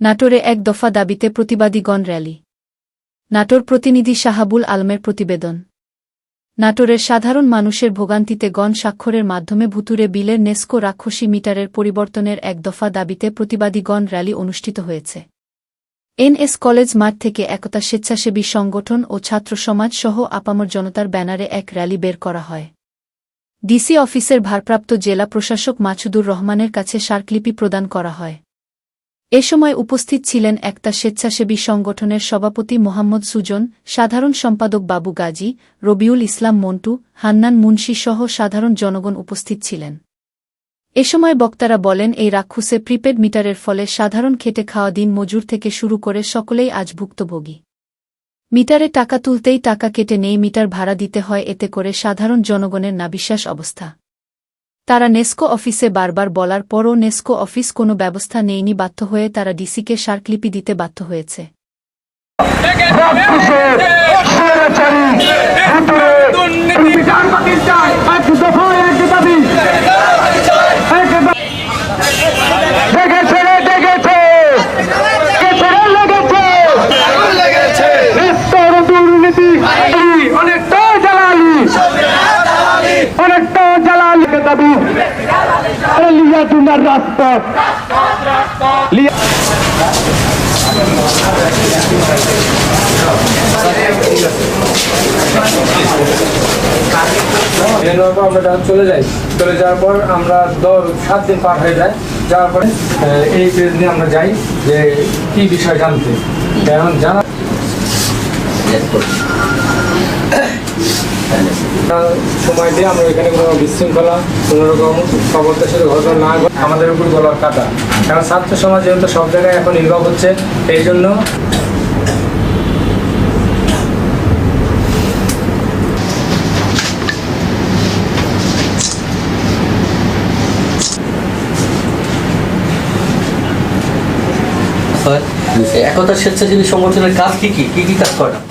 নাটোরে এক দফা দাবিতে প্রতিবাদী গণ র্যালি। নাটোর প্রতিনিধি শাহাবুল আলমের প্রতিবেদন। নাটোরের সাধারণ মানুষের ভোগান্তিতে গণ স্বাক্ষরের মাধ্যমে ভুতুরে বিলের নেস্কো রাক্ষসী মিটারের পরিবর্তনের এক দফা দাবিতে প্রতিবাদী গণ র্যালি অনুষ্ঠিত হয়েছে। এনএস কলেজ মাঠ থেকে একতা স্বেচ্ছাসেবী সংগঠন ও ছাত্র সমাজ সহ আপামর জনতার ব্যানারে এক র্যালি বের করা হয়। ডিসি অফিসের ভারপ্রাপ্ত জেলা প্রশাসক মাছুদুর রহমানের কাছে স্মারকলিপি প্রদান করা হয়। এ সময় উপস্থিত ছিলেন একটা স্বেচ্ছাসেবী সংগঠনের সভাপতি মোহাম্মদ সুজন, সাধারণ সম্পাদক বাবু গাজী, রবিউল ইসলাম মন্টু, হান্নান মুন্সি সহ সাধারণ জনগণ উপস্থিত ছিলেন। এ সময় বক্তারা বলেন, এই রাক্ষুসে প্রিপেড মিটারের ফলে সাধারণ খেটে খাওয়া দিন মজুর থেকে শুরু করে সকলেই আজ ভুক্তভোগী। মিটারে টাকা তুলতেই টাকা কেটে নেই, মিটার ভাড়া দিতে হয়, এতে করে সাধারণ জনগণের নাবিশ্বাস অবস্থা। তারা নেস্কো অফিসে বারবার বলার পরও নেস্কো অফিস কোনো ব্যবস্থা নেয়নি, বাধ্য হয়ে তারা ডিসিকে স্মারকলিপি দিতে বাধ্য হয়েছে। আরে লিয়া তোমার রাজপথ আমরা চলে যাই, চলে যাওয়ার পর আমরা দশ সাত দিন পার হয়ে যায়। যাওয়ার পরে এই পেজ নিয়ে আমরা যাই যে কি বিষয় জানতে। এখন জানা সময় দিয়ে আমরা এখানে কোনো বিশৃঙ্খলা কোনো রকম সাথে ঘটনা না আমাদের উপর গলার কাটা কারণ ছাত্র সমাজ যেহেতু সব জায়গায় এখন ইনভলভ হচ্ছে এই জন্য একতা স্বেচ্ছাসেবী সংগঠনের কাজ কি কি কি কি কাজ আপনারা?